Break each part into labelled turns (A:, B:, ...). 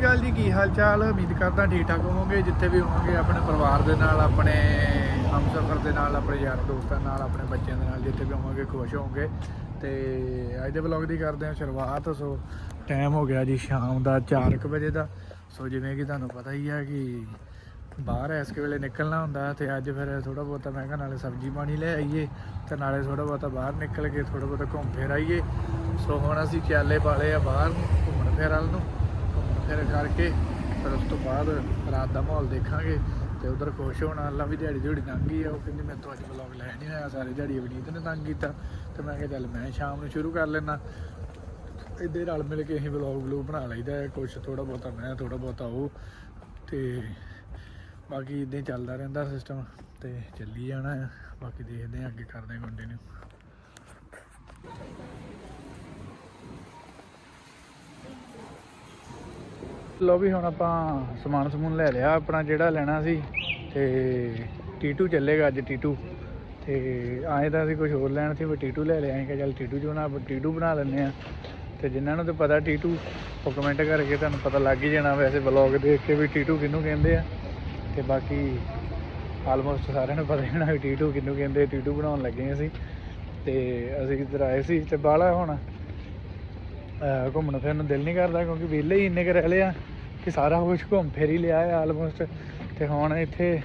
A: ਸ਼੍ਰੀ ਅਕਾਲ ਜੀ ਕੀ ਹਾਲ ਚਾਲ? ਉਮੀਦ ਕਰਦਾ ਠੀਕ ਠਾਕ ਹੋਵੋਗੇ ਜਿੱਥੇ ਵੀ ਹੋਵੋਗੇ ਆਪਣੇ ਪਰਿਵਾਰ ਦੇ ਨਾਲ ਆਪਣੇ ਹਮਸਫਰ ਦੇ ਨਾਲ ਆਪਣੇ ਯਾਰ ਦੋਸਤਾਂ ਨਾਲ ਆਪਣੇ ਬੱਚਿਆਂ ਦੇ ਨਾਲ ਜਿੱਥੇ ਵੀ ਹੋਵੋਗੇ ਖੁਸ਼ ਹੋਵੋਗੇ। ਤੇ ਅੱਜ ਦੇ ਵਲੌਗ ਦੀ ਕਰਦੇ ਹਾਂ ਸ਼ੁਰੂਆਤ। ਸੋ ਟਾਈਮ ਹੋ ਗਿਆ ਜੀ ਸ਼ਾਮ ਦਾ 4:00 ਵਜੇ ਦਾ। ਸੋ ਜਿਵੇਂ ਕਿ ਤੁਹਾਨੂੰ ਪਤਾ ਹੀ ਹੈ ਕਿ ਬਾਹਰ ਇਸ ਵੇਲੇ ਨਿਕਲਣਾ ਹੁੰਦਾ ਤੇ ਅੱਜ ਫਿਰ ਥੋੜਾ ਬਹੁਤਾ ਮੈਂ ਕਿਹਾ ਨਾਲੇ ਸਬਜ਼ੀ ਪਾਣੀ ਲੈ ਆਈਏ ਤੇ ਨਾਲੇ ਥੋੜਾ ਬਹੁਤਾ ਬਾਹਰ ਨਿਕਲ ਕੇ ਥੋੜਾ ਬਹੁਤਾ ਘੁੰਮ ਫਿਰ ਆਈਏ। ਸੋ ਹੁਣ ਅਸੀਂ ਚਾਲੇ ਪਾਲੇ ਆ ਬਾਹਰ ਨੂੰ, ਘੁੰਮਣ ਫਿਰ ਵੱਲ ਨੂੰ। ਫਿਰ ਕਰਕੇ ਫਿਰ ਉਸ ਤੋਂ ਬਾਅਦ ਰਾਤ ਦਾ ਮਾਹੌਲ ਦੇਖਾਂਗੇ ਤੇ ਉਧਰ ਖੁਸ਼ ਹੋਣਾ, ਅੱਲਾ ਵੀ ਦਿਹਾੜੀ ਦਿਹਾੜੀ ਲੰਘ ਗਈ ਆ। ਉਹ ਕਹਿੰਦੀ ਮੈਂ ਤੋਂ ਅੱਜ ਵਲੌਗ ਲੈ ਨਹੀਂ ਆਇਆ, ਸਾਰੀ ਦਿਹਾੜੀ ਅਵਨੀਤ ਨੇ ਤੰਗ ਕੀਤਾ। ਤੇ ਮੈਂ ਕਿਹਾ ਚੱਲ ਮੈਂ ਸ਼ਾਮ ਨੂੰ ਸ਼ੁਰੂ ਕਰ ਲੈਣਾ ਇੱਦੇ ਰਲ ਮਿਲ ਕੇ ਅਸੀਂ ਵਲੌਗ ਵਲੂਗ ਬਣਾ ਲਈਦਾ ਹੈ, ਕੁਛ ਥੋੜਾ ਬਹੁਤਾ ਮੈਂ ਥੋੜਾ ਬਹੁਤਾ ਉਹ। ਤੇ ਬਾਕੀ ਇਦਾਂ ਹੀ ਚੱਲਦਾ ਰਹਿੰਦਾ ਸਿਸਟਮ ਤੇ ਚੱਲੀ ਜਾਣਾ ਹੈ। ਬਾਕੀ ਦੇਖਦੇ ਹਾਂ ਅੱਗੇ ਕਰਦੇ ਹਾਂ ਕੰਟੀਨਿਊ ਲੋ ਵੀ ਹੁਣ ਆਪਾਂ ਸਮਾਨ ਸਮੂਨ ਲੈ ਲਿਆ, ਆਪਣਾ ਜਿਹੜਾ ਲੈਣਾ ਸੀ ਤੇ ਟੀਟੂ ਚੱਲੇਗਾ ਅੱਜ ਟੀਟੂ ਤੇ ਆਏ ਤਾਂ ਅਸੀਂ ਕੁਝ ਹੋਰ ਲੈਣ ਸੀ ਪਰ ਟੀਟੂ ਲੈ ਲਿਆ, ਅਸੀਂ ਕਿਹਾ ਚੱਲ ਟੀਟੂ ਜੋ ਨਾ ਟੀਟੂ ਬਣਾ ਲੈਂਦੇ ਆ ਤੇ ਜਿਨ੍ਹਾਂ ਨੂੰ ਤੇ ਪਤਾ ਟੀਟੂ ਉਹ ਕਮੈਂਟ ਕਰਕੇ ਤੁਹਾਨੂੰ ਪਤਾ ਲੱਗ ਹੀ ਜਾਣਾ ਵੈਸੇ ਵਲੌਗ ਦੇਖ ਕੇ ਵੀ ਟੀਟੂ ਕਿਹਨੂੰ ਕਹਿੰਦੇ ਆ। ਤੇ ਬਾਕੀ ਆਲਮੋਸਟ ਸਾਰਿਆਂ ਨੂੰ ਪਤਾ ਹੀ ਹੋਣਾ ਵੀ ਟੀਟੂ ਕਿਹਨੂੰ ਕਹਿੰਦੇ ਟੀਟੂ ਬਣਾਉਣ ਲੱਗੇ ਅਸੀਂ। ਤੇ ਅਸੀਂ ਇੱਧਰ ਆਏ ਸੀ, ਤੇ ਬਾਹਲਾ ਹੁਣ ਘੁੰਮਣ ਫਿਰਨ ਨੂੰ ਦਿਲ ਨਹੀਂ ਕਰਦਾ ਕਿਉਂਕਿ ਵਿਹਲੇ ਹੀ ਇੰਨੇ ਕੁ ਰਹਿ ਲਿਆ ਕਿ ਸਾਰਾ ਕੁਝ ਘੁੰਮ ਫਿਰ ਹੀ ਲਿਆ ਹੈ ਆਲਮੋਸਟ ਤੇ ਹੁਣ ਇੱਥੇ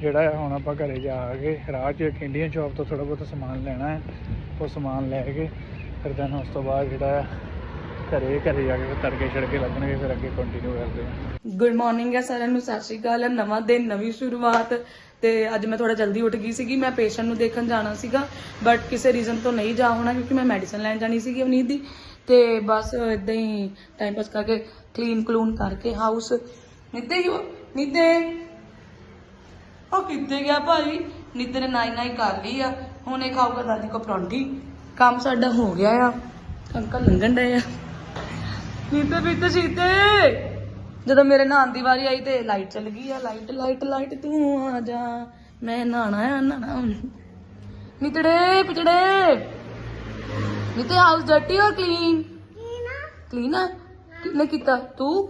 A: ਜਿਹੜਾ ਹੈ ਹੁਣ ਆਪਾਂ ਘਰੇ ਜਾ ਕੇ ਰਾਹ 'ਚ ਇੱਕ ਇੰਡੀਅਨ ਸ਼ਾਪ ਤੋਂ ਥੋੜਾ ਬਹੁਤ ਸਮਾਨ ਲੈਣਾ ਹੈ ਉਹ ਸਮਾਨ ਲੈ ਕੇ ਫਿਰ then ਉਸ ਤੋਂ ਬਾਅਦ ਜਿਹੜਾ ਹੈ ਘਰੇ ਘਰੇ ਜਾ ਕੇ ਫਿਰ ਤੜਕੇ ਛੜਕੇ ਲੱਗਣਗੇ, ਫਿਰ ਅੱਗੇ ਕੰਟੀਨਿਊ ਕਰਦੇ ਹਾਂ
B: ਗੁੱਡ ਮਾਰਨਿੰਗ ਹੈ ਸਾਰਿਆਂ ਨੂੰ, ਸਤਿ ਸ਼੍ਰੀ ਅਕਾਲ। ਨਵਾਂ ਦਿਨ, ਨਵੀਂ ਸ਼ੁਰੂਆਤ ਤੇ ਅੱਜ ਮੈਂ ਥੋੜਾ ਜਲਦੀ ਉੱਠ ਗਈ ਸੀਗੀ। ਮੈਂ ਪੇਸ਼ੈਂਟ ਨੂੰ ਦੇਖਣ ਜਾਣਾ ਸੀਗਾ ਬਟ ਕਿਸੇ ਰੀਜ਼ਨ ਤੋਂ ਨਹੀਂ ਜਾ ਹੋਣਾ ਕਿਉਂਕਿ ਮੈਂ ਮੈਡੀਸਨ ਲੈਣ ਜਾਣੀ ਸੀਗੀ ਅਵਨੀਤ ਦੀ। ਤੇ ਬਸ ਇਦਾਂ ਹੀ ਟਾਈਮ ਪਾਸ ਕਰਕੇ ਕਲੀਨ ਕਲੂਨ ਕਰਕੇ ਹਾਊਸ ਨਿੱਤੇ ਹੀ ਨਿੱਤੇ ਉਹ ਕਿੱਥੇ ਗਿਆ ਭਾਈ? ਨਿੱਤੇ ਨੇ ਨਾਈ ਨਾਈ ਕਰ ਲਈ ਆ। ਹੁਣ ਇਹ ਖਾਊਗਾ ਦਾਦੀ ਕੋ ਪਰੌਂਠੀ। ਕੰਮ ਸਾਡਾ ਹੋ ਗਿਆ ਆ। ਅੰਕਲ ਲੰਘਣ ਡਏ ਆ। ਨੀਤੇ ਪੀਤੇ ਸੀਤੇ। ਜਦੋਂ ਮੇਰੇ ਨਹਾਉਣ ਦੀ ਵਾਰੀ ਆਈ ਤੇ ਲਾਈਟ ਚੱਲ ਗਈ ਆ। ਲਾਈਟ ਲਾਈਟ ਲਾਈਟ ਤੂੰ ਆ ਜਾ। ਮੈਂ ਨਹਾਣਾ ਆ ਨਹਾਣਾ ਨਿਤੜੇ ਪਿਟੜੇ ਨਿਤੇ ਹਾਊਸ ਡਰਟੀ ਔਰ ਕਲੀਨ ਕਲੀਨ ਆ ਕਿੰਨੇ ਕੀਤਾ? ਤੂੰ?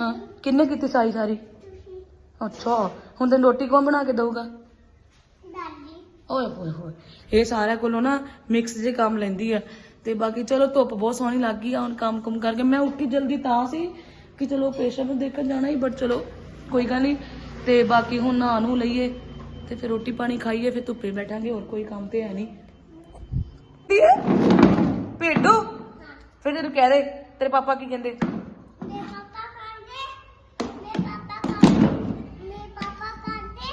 B: ਹਾਂ ਕਿੰਨੇ ਕੀਤੀ ਸਾਰੀ ਸਾਰੀ? ਅੱਛਾ ਹੁਣ ਤੈਨੂੰ ਰੋਟੀ ਕੌਣ ਬਣਾ ਕੇ ਦਊਗਾ? ਓਏ ਹੋਏ ਹੋਏ ਇਹ ਸਾਰਿਆਂ ਕੋਲੋਂ ਨਾ ਮਿਕਸ ਜੇ ਕੰਮ ਲੈਂਦੀ ਆ। ਤੇ ਬਾਕੀ ਚਲੋ ਧੁੱਪ ਬਹੁਤ ਸੋਹਣੀ ਲੱਗ ਗਈ ਆ ਹੁਣ ਕੰਮ ਕੁਮ ਕਰਕੇ। ਮੈਂ ਉੱਠੀ ਜਲਦੀ ਤਾਂ ਸੀ ਕਿ ਚਲੋ ਪੇਸ਼ੈਂਟ ਨੂੰ ਦੇਖਣ ਜਾਣਾ ਹੀ ਬਟ ਚਲੋ ਕੋਈ ਗੱਲ ਨਹੀਂ ਤੇ ਬਾਕੀ ਹੁਣ ਨਹਾ ਨੂੰ ਲਈਏ ਤੇ ਫਿਰ ਰੋਟੀ ਪਾਣੀ ਖਾਈਏ ਫਿਰ ਧੁੱਪੇ ਬੈਠਾਂਗੇ ਹੋਰ ਕੋਈ ਕੰਮ ਤੇ ਹੈ ਨਹੀਂ ਭੇਡੋ। ਫਿਰ ਤੈਨੂੰ ਕਹਿ ਦੇ ਤੇਰੇ ਪਾਪਾ ਕੀ ਕਹਿੰਦੇ?
C: ਮੇਰੇ ਪਾਪਾ ਕਹਿੰਦੇ ਮੇਰੇ ਪਾਪਾ ਕਹਿੰਦੇ ਮੇਰੇ ਪਾਪਾ ਕਹਿੰਦੇ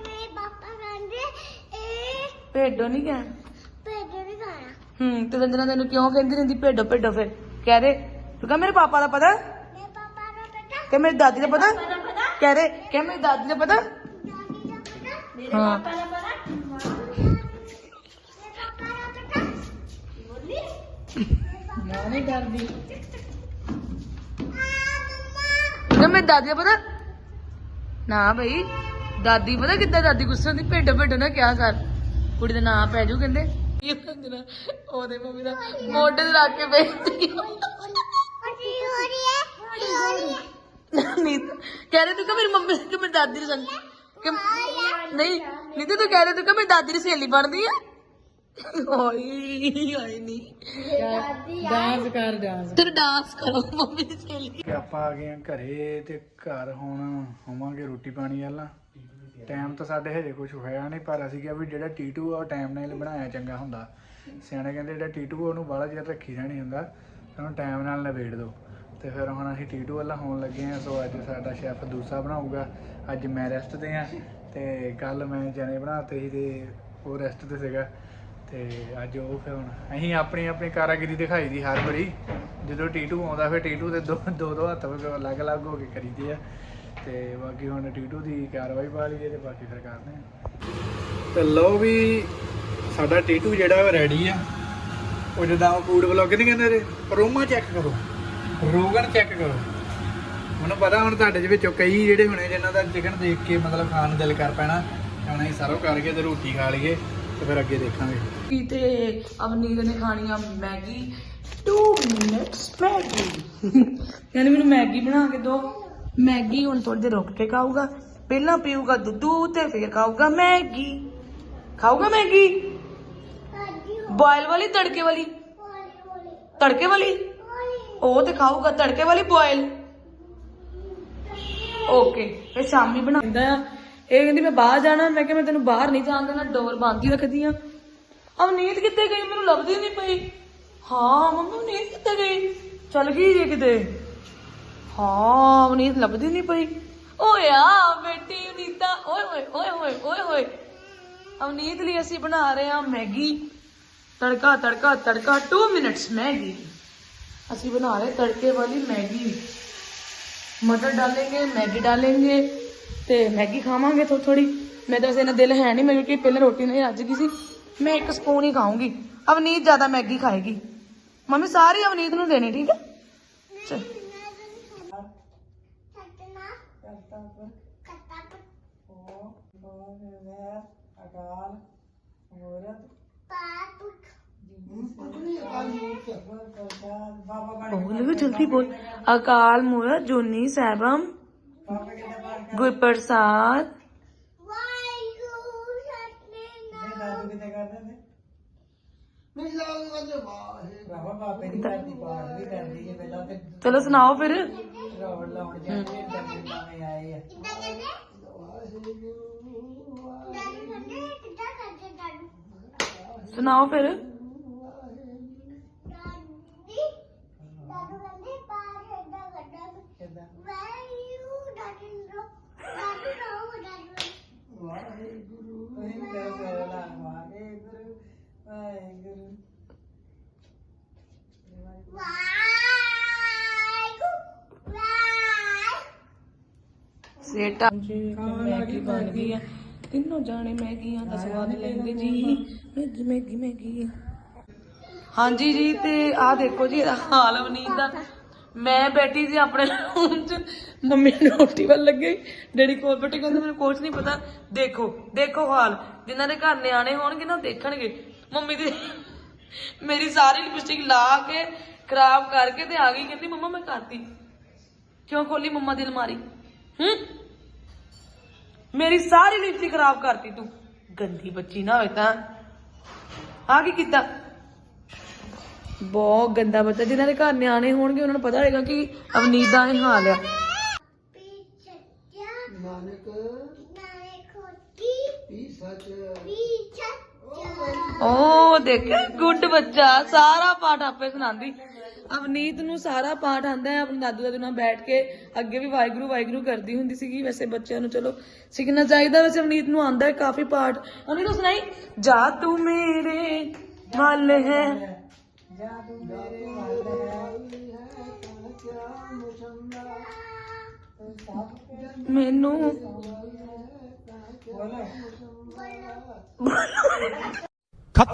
C: ਮੇਰੇ ਪਾਪਾ ਕਹਿੰਦੇ ਇਹ
B: ਭੇਡੋ ਨਹੀਂ ਕਹਿ
C: ਪੇੜੇ ਨਹੀਂ ਖਾਣਾ
B: ਹੂੰ ਤੇ ਰੰਜਨਾ ਤੈਨੂੰ ਕਿਉਂ ਕਹਿੰਦੀ ਰਹਿੰਦੀ? ਭੇਡੋ ਭੇਡੋ ਫਿਰ। ਕਹਿ ਦੇ। ਤੂੰ ਕਹ ਮੇਰੇ ਪਾਪਾ ਦਾ ਪਤਾ?
C: ਮੇਰੇ ਪਾਪਾ ਦਾ ਪਤਾ?
B: ਕਿ ਮੇਰੀ ਦਾਦੀ ਦਾ ਪਤਾ? ਕਹਿ ਦੇ। ਕਿ ਮੇਰੀ ਦਾਦੀ ਦਾ ਪਤਾ?
C: ਦਾਦੀ ਦਾ ਪਤਾ? ਮੇਰੇ
B: ਹਾਂ।
C: ਪਾਪਾ ਦਾ ਪਤਾ ਮੇਰੇ ਪਾਪਾ ਦਾ ਪਤਾ ਬੋਲੀ
B: ਮੈਂ ਨਹੀਂ ਡਰਦੀ।
C: ਆ ਮੰਮਾ
B: ਮੇਰੀ ਦਾਦੀ ਦਾ ਪਤਾ? ਨਾ ਬਈ। ਦਾਦੀ ਪਤਾ ਕਿੱਦਾਂ ਦਾਦੀ ਗੁੱਸੇ ਹੁੰਦੀ? ਭੇਡ ਭੇਡ ਨਾ ਕਿਆ ਕਰ। ਕੁੜੀ ਦਾ ਨਾਂ ਪੈ ਜੂ ਕਹਿੰਦੇ। ਉਹਦੇ ਮੰਮੀ ਦਾ ਮੋਢੇ ਤੇ ਰੱਖ ਕੇ ਬੈਠੀ ਨੀਤ, ਕਹਿ ਰਹੇ ਤੂੰ ਕਿ ਮੇਰੀ ਮੰਮੀ ਕਿ ਮੇਰੀ ਦਾਦੀ ਦੀ ਸੰਗ ਕਿ ਨਹੀਂ, ਨੀਤ ਤੂੰ ਕਹਿ ਰਹੇ ਤੂੰ ਕਿ ਮੇਰੀ ਦਾਦੀ ਦੀ ਸਹੇਲੀ ਬਣਦੀ ਆ? ਓਏ ਹਾਏ ਨਹੀਂ ਡਾਂਸ ਕਰ ਡਾਂਸ। ਤੇ ਡਾਂਸ ਕਰੋ ਮੰਮੀ ਦੀ ਸਹੇਲੀ।
A: ਕਿ ਆਪਾਂ ਆ ਗਏ ਹਾਂ ਘਰੇ ਤੇ ਘਰ ਹੁਣ ਹੋਵਾਂਗੇ ਰੋਟੀ ਪਾਣੀ ਵਾਲਾ। ਟਾਈਮ ਤਾਂ ਸਾਡੇ ਹਜੇ ਕੁਝ ਹੋਇਆ ਨਹੀਂ ਪਰ ਅਸੀਂ ਕਿਹਾ ਵੀ ਜਿਹੜਾ ਟੀਟੂ ਆ ਉਹ ਟਾਈਮ ਨਾਲ ਬਣਾਇਆ ਚੰਗਾ ਹੁੰਦਾ। ਸਿਆਣੇ ਕਹਿੰਦੇ ਜਿਹੜਾ ਟੀਟੂ ਆ ਉਹਨੂੰ ਬਾਹਲਾ ਚਿਰ ਰੱਖੀ ਰਹਿਣੀ ਹੁੰਦਾ। ਉਹਨੂੰ ਟਾਈਮ ਨਾਲ ਨਵੇੜ ਦਿਓ ਤੇ ਫਿਰ ਹੁਣ ਅਸੀਂ ਟੀਟੂ ਵਾਲਾ ਹੋਣ ਲੱਗੇ ਆ ਸੋ ਅੱਜ ਸਾਡਾ ਸ਼ੈਫ ਦੂਸਰਾ ਬਣਾਊਗਾ। ਅੱਜ ਮੈਂ ਰੈਸਟ ਤੇ ਆ ਤੇ ਕੱਲ ਮੈਂ ਚਨੇ ਬਣਾਤੇ ਸੀ ਤੇ ਉਹ ਰੈਸਟ ਤੇ ਸੀਗਾ। ਤੇ ਅੱਜ ਉਹ ਫਿਰ ਹੁਣ ਅਸੀਂ ਆਪਣੀ ਆਪਣੀ ਕਾਰਾਗਰੀ ਦਿਖਾਈ ਦੀ ਹਰ ਵਾਰੀ। ਜਦੋਂ ਟੀਟੂ ਆਉਂਦਾ ਫਿਰ ਟੀਟੂ ਦੇ ਦੋ ਦੋ ਦੋ ਹੱਥ ਅਲੱਗ-ਅਲੱਗ ਹੋ ਕੇ ਕਰੀਦੇ ਆ। ਤੇ ਬਾਕੀ ਹੁਣ ਟੀਟੂ ਦੀ ਕਾਰਵਾਈ ਪਾ ਲਈਏ ਤੇ ਬਾਕੀ ਫਿਰ ਕਰਦੇ ਆ। ਤੇ ਲਓ ਵੀ ਸਾਡਾ ਟੀਟੂ ਜਿਹੜਾ ਉਹ ਰੈਡੀ ਆ। ਉਹ ਜਿੱਦਾਂ ਫੂਡ ਵਲੌਗ ਨਹੀਂ ਕਹਿੰਦੇ ਨੇ ਅਰੋਮਾ ਚੈੱਕ ਕਰੋ। ਰੋਗਨ ਚੈੱਕ ਕਰੋ। ਮੈਨੂੰ ਪਤਾ ਹੁਣ ਤੁਹਾਡੇ ਦੇ ਵਿੱਚੋਂ ਕਈ ਜਿਹੜੇ ਹੋਣੇ ਜਿਨ੍ਹਾਂ ਦਾ ਚਿਕਨ ਦੇਖ ਕੇ ਮਤਲਬ ਖਾਣ ਨੂੰ ਦਿਲ ਕਰ ਪੈਣਾ ਹੁਣ ਅਸੀਂ ਸਰਵ ਕਰਕੇ ਤੇ ਰੋਟੀ ਖਾ ਲਈਏ। ਤੇ ਫਿਰ ਅੱਗੇ ਦੇਖਾਂਗੇ।
B: ਤੇ ਅਵਨੀਤ ਨੇ ਖਾਣੀ ਆ ਮੈਗੀ। 2 minutes Maggi. ਕਹਿੰਦੀ ਮੈਨੂੰ ਮੈਗੀ ਬਣਾ ਕੇ ਦਿਓ ਮੈਗੀ ਹੁਣ ਥੋੜੀ ਦੇਰ ਰੁਕ ਕੇ ਖਾਊਗਾ। ਪਹਿਲਾਂ ਪੀਊਗਾ ਦੁੱਧ ਤੇ ਫਿਰ ਖਾਊਗਾ ਮੈਗੀ। ਖਾਊਗਾ ਮੈਗੀ? ਬੋਇਲ ਵਾਲੀ ਤੜਕੇ ਵਾਲੀ? ਤੜਕੇ ਵਾਲੀ? ਉਹ ਤੇ ਖਾਊਗਾ ਤੜਕੇ ਵਾਲੀ ਬੋਇਲ ਓਕੇ ਫਿਰ ਸ਼ਾਮੀ ਬਣਾਉਂਦਾ ਆ ਇਹ ਕਹਿੰਦੀ ਮੈਂ ਬਾਹਰ ਜਾਣਾ ਮੈਂ ਕਿਹਾ ਮੈਂ ਤੈਨੂੰ ਬਾਹਰ ਨਹੀਂ ਜਾਣ ਦੇਣਾ ਡੋਰ ਬੰਦ ਹੀ ਰੱਖਦੀ ਆ ਅਵਨੀਤ ਕਿੱਥੇ ਗਈ ਮੈਨੂੰ ਲੱਭਦੀ ਨਹੀਂ ਪਈ ਹਾਂ ਮੰਮੀ ਅਵਨੀਤ ਕਿੱਥੇ ਗਈ ਚਲ ਗਈ ਜੇ ਕਿਤੇ ਹਾਂ ਅਵਨੀਤ ਲੱਭਦੀ ਨਹੀਂ ਪਈ ਓਏ ਆ ਬੇਟੀ ਅਵਨੀਤਾ ਓਏ ਹੋਏ ਓਏ ਹੋਏ ਓਏ ਹੋਏ ਅਵਨੀਤ ਲਈ ਅਸੀਂ ਬਣਾ ਰਹੇ ਹਾਂ ਮੈਗੀ ਤੜਕਾ ਤੜਕਾ ਤੜਕਾ 2 ਮਿੰਟਸ ਮੈਗੀ ਅਸੀਂ ਬਣਾ ਰਹੇ ਤੜਕੇ ਵਾਲੀ ਮੈਗੀ मटर डालेंगे मैगी डालेंगे ਤੇ ਮੈਗੀ ਖਾਵਾਂਗੇ ਥੋੜੀ ਥੋੜੀ ਮੈਂ ਤਾਂ ਵੈਸੇ ਇਹਨਾਂ ਦਿਲ ਹੈ ਨਹੀਂ ਮੇਰੇ ਕਿ ਪਹਿਲਾਂ ਰੋਟੀ ਨਹੀਂ ਰੱਜ ਗਈ ਸੀ। ਮੈਂ ਇੱਕ ਸਪੂਨ ਹੀ ਖਾਊਂਗੀ। ਅਵਨੀਤ ਜ਼ਿਆਦਾ ਮੈਗੀ ਖਾਏਗੀ। ਮੰਮੀ ਸਾਰੀ ਅਵਨੀਤ ਨੂੰ ਦੇਣੀ, ਠੀਕ ਹੈ? ਚਲ। ਬੋਲ, ਜਲਦੀ ਬੋਲ। ਅਕਾਲ ਮੂਰਤ, ਜੁਨੀ, ਸਹਿਬਮ। ਗੁਰਪ੍ਰਸਾਦ। ਚਲੋ ਸੁਣਾਓ ਫਿਰ। ਸੁਣਾਓ ਫਿਰ। ਸੇਟਾ ਜੀ ਮੈਗੀ ਬਣ ਗਈ ਆ। ਤਿੰਨੋਂ ਜਾਣੇ ਮੈਗੀਆਂ ਦਾ ਸਵਾਦ ਲੈਂਦੇ ਜੀ। ਮੈਗੀ ਮੈਗੀ ਮੈਗੀ ਹਾਂਜੀ ਜੀ ਤੇ ਆਹ ਦੇਖੋ ਜੀ ਇਹਦਾ ਹਾਲ ਅਵਨੀਤ ਦਾ। ਮੈਂ ਬੈਠੀ ਸੀ ਆਪਣੇ ਰੂਮ 'ਚ ਮੰਮੀ ਰੋਟੀ ਵੱਲ ਲੱਗੇ। ਡੈਡੀ ਕੋਲ ਬੈਠੇ ਕਹਿੰਦੇ ਮੈਨੂੰ ਕੁਝ ਨਹੀਂ ਪਤਾ। ਦੇਖੋ ਦੇਖੋ ਹਾਲ। ਜਿਨ੍ਹਾਂ ਦੇ ਘਰ ਨਿਆਣੇ ਹੋਣਗੇ ਨਾ ਉਹ ਦੇਖਣਗੇ। ਮੰਮੀ ਦੀ ਮੇਰੀ ਸਾਰੀ ਲਿਪਸਟਿਕ ਲਾ ਕੇ ਖਰਾਬ ਕਰਕੇ ਤੇ ਆ ਗਈ। ਕਹਿੰਦੀ ਮੰਮਾ ਮੈਂ ਕਰਤੀ। ਕਿਉਂ ਖੋਲੀ ਮੰਮਾ ਦੀ ਅਲਮਾਰੀ? ਹੂੰ? ਮੇਰੀ ਸਾਰੀ ਲਿਪਸਟਿਕ ਖਰਾਬ ਕਰਤੀ ਤੂੰ। ਗੰਦੀ ਬੱਚੀ ਨਾ ਹੋਏ ਤਾਂ। ਆ ਕੀ ਕੀਤਾ? ਬਹੁਤ ਗੰਦਾ ਬੱਚਾ ਜਿਨ੍ਹਾਂ ਦੇ ਘਰ ਨਿਆਣੇ ਹੋਣਗੇ ਉਹਨਾਂ ਨੂੰ ਪਤਾ ਹੋਏਗਾ ਕਿ ਅਵਨੀਤ ਦਾ ਇਹ ਹਾਲ ਆ। ਓ ਦੇਖ ਗੁੱਡ ਬੱਚਾ ਸਾਰਾ ਪਾਠ ਆਪੇ ਸੁਣਾਉਂਦੀ। ਅਵਨੀਤ ਨੂੰ ਸਾਰਾ ਪਾਠ ਆਂਦਾ ਹੈ ਆਪਣੇ ਦਾਦੂ ਦਾਦੂ ਨਾਲ ਬੈਠ ਕੇ ਅੱਗੇ ਵੀ ਵਾਹਿਗੁਰੂ ਵਾਹਿਗੁਰੂ ਕਰਦੀ ਹੁੰਦੀ ਸੀਗੀ। ਵੈਸੇ ਬੱਚਿਆਂ ਨੂੰ ਚਲੋ ਸਿੱਖਣਾ ਚਾਹੀਦਾ। ਵੈਸੇ ਅਵਨੀਤ ਨੂੰ ਆਂਦਾ ਹੈ ਕਾਫੀ ਪਾਠ। ਅਵਨੀਤ ਨੂੰ ਸੁਣਾਈ? ਜਾ ਤੂੰ ਮੇਰੇ ਮੱਲ ਹੈ। ਮੈਨੂੰ